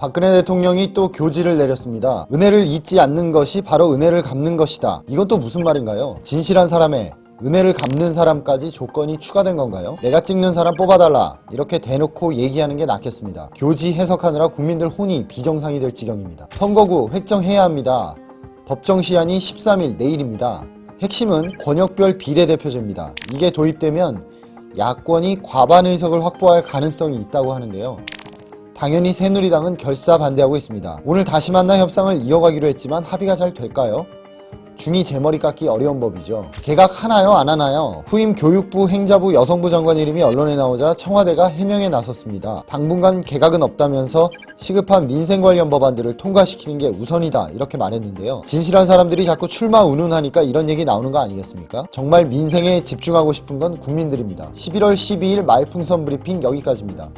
박근혜 대통령이 또 교지를 내렸습니다. 은혜를 잊지 않는 것이 바로 은혜를 갚는 것이다. 이건 또 무슨 말인가요? 진실한 사람의 은혜를 갚는 사람까지 조건이 추가된 건가요? 내가 찍는 사람 뽑아달라. 이렇게 대놓고 얘기하는 게 낫겠습니다. 교지 해석하느라 국민들 혼이 비정상이 될 지경입니다. 선거구 획정해야 합니다. 법정 시한이 13일 내일입니다. 핵심은 권역별 비례대표제입니다. 이게 도입되면 야권이 과반 의석을 확보할 가능성이 있다고 하는데요. 당연히 새누리당은 결사 반대하고 있습니다. 오늘 다시 만나 협상을 이어가기로 했지만 합의가 잘 될까요? 중이 제 머리 깎기 어려운 법이죠. 개각 하나요, 안 하나요? 후임 교육부, 행자부, 여성부 장관 이름이 언론에 나오자 청와대가 해명에 나섰습니다. 당분간 개각은 없다면서 시급한 민생 관련 법안들을 통과시키는 게 우선이다 이렇게 말했는데요. 진실한 사람들이 자꾸 출마 운운하니까 이런 얘기 나오는 거 아니겠습니까? 정말 민생에 집중하고 싶은 건 국민들입니다. 11월 12일 말풍선 브리핑 여기까지입니다.